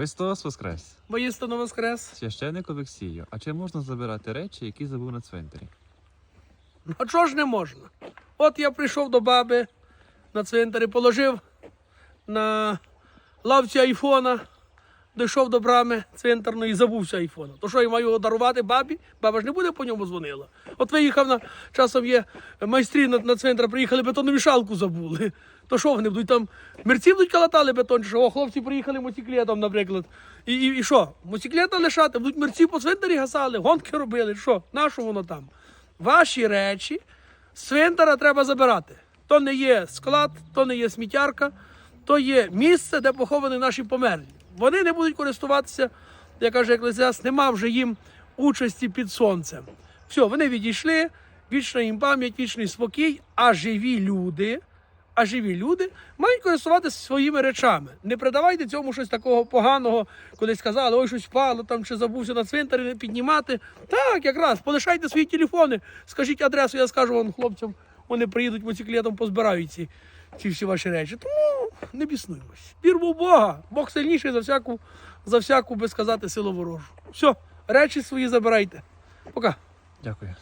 Христос Воскрес! Воістину воскрес. Священник Олексію, а чи можна забирати речі, які забув на цвинтарі? А чого ж не можна? От я прийшов до баби на цвинтарі, положив на лавці айфона, дійшов до брами цвинтарної і забувся айфона. То що я маю його дарувати бабі? Баба ж не буде по ньому дзвонила. От виїхав на часом є майстрі на, на цвинтар, приїхали бетономішалку забули. То що вони будуть там мерці будуть калатали бетон, що хлопці приїхали мотоциклетом, наприклад. І, і, і що? Мотоциклета лишати, будуть мерці по цвинтарі гасали, гонки робили. Що? Нащо воно там? Ваші речі з цвинтара треба забирати. То не є склад, то не є сміттярка, то є місце, де поховані наші померлі. Вони не будуть користуватися, як каже Еклезіаст, нема вже їм участі під сонцем. Все, вони відійшли, вічна їм пам'ять, вічний спокій, а живі люди. А живі люди мають користуватися своїми речами. Не придавайте цьому щось такого поганого, коли сказали, ой, щось впало там чи забувся на цвинтарі не піднімати. Так, якраз полишайте свої телефони, скажіть адресу, я скажу вам хлопцям, вони приїдуть мотоциклетом, позбирають ці, ці всі ваші речі. Тому не біснуємось. Вір в Бога. Бог сильніший за всяку, за всяку, би сказати, силу ворожу. Все, речі свої забирайте. Пока. Дякую.